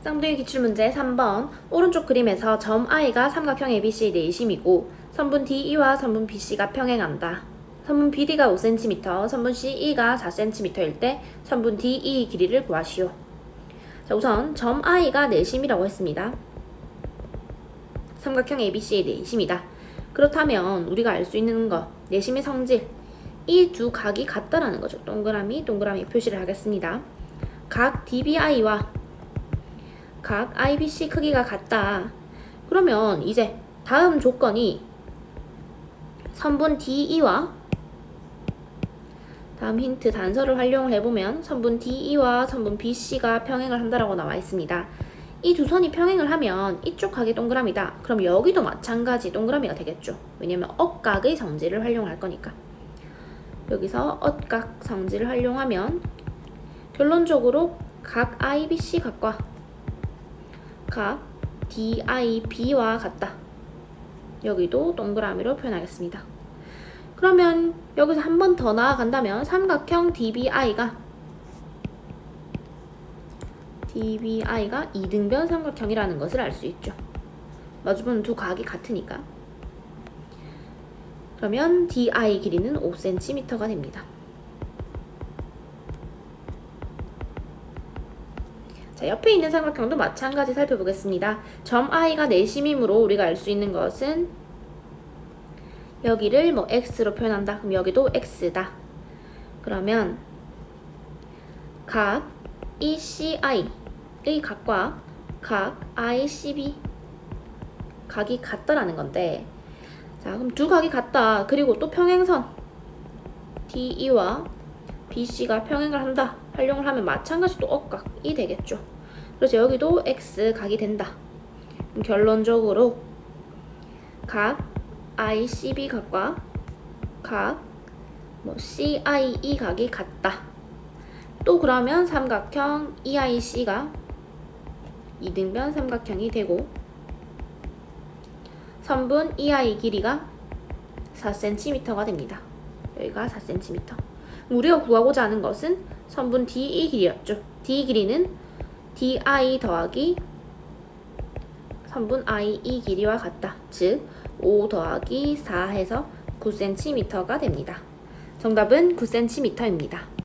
쌍둥이 기출문제 3번 오른쪽 그림에서 점 I가 삼각형 ABC 내심이고 선분 DE와 선분 BC가 평행한다. 선분 BD가 5cm, 선분 CE가 4cm일 때 선분 DE 길이를 구하시오. 자, 우선 점 I가 내심이라고 했습니다. 삼각형 ABC의 내심이다. 그렇다면 우리가 알 수 있는 거 내심의 성질 이 두 각이 같다라는 거죠. 동그라미 동그라미 표시를 하겠습니다. 각 DBI와 각 IBC 크기가 같다. 그러면 이제 다음 조건이 선분 DE와 다음 힌트 단서를 활용을 해보면 선분 DE와 선분 BC가 평행을 한다라고 나와 있습니다. 이 두 선이 평행을 하면 이쪽 각이 동그라미다. 그럼 여기도 마찬가지 동그라미가 되겠죠. 왜냐면 억각의 성질을 활용할 거니까. 여기서 억각 성질을 활용하면 결론적으로 각 IBC 각과 각 DIB와 같다. 여기도 동그라미로 표현하겠습니다. 그러면 여기서 한 번 더 나아간다면 삼각형 DBI가 DBI가 이등변 삼각형이라는 것을 알 수 있죠. 마주보는 두 각이 같으니까. 그러면 DI 길이는 5cm가 됩니다. 자, 옆에 있는 삼각형도 마찬가지 살펴보겠습니다. 점 I가 내심이므로 우리가 알 수 있는 것은 여기를 뭐 X로 표현한다. 그럼 여기도 X다. 그러면 각 ECI의 각과 각 ICB 각이 같다라는 건데 자 그럼 두 각이 같다. 그리고 또 평행선 DE와 BC가 평행을 한다. 활용을 하면 마찬가지 또 억각이 되겠죠. 그래서 여기도 X 각이 된다. 결론적으로 각 ICB 각과 각 뭐 CIE 각이 같다. 또 그러면 삼각형 EIC가 이등변 삼각형이 되고 선분 EI 길이가 4cm가 됩니다. 여기가 4cm. 우리가 구하고자 하는 것은 선분 DE 길이였죠. D 길이는 DI 더하기 선분 IE 길이와 같다. 즉, 5 더하기 4 해서 9cm가 됩니다. 정답은 9cm입니다.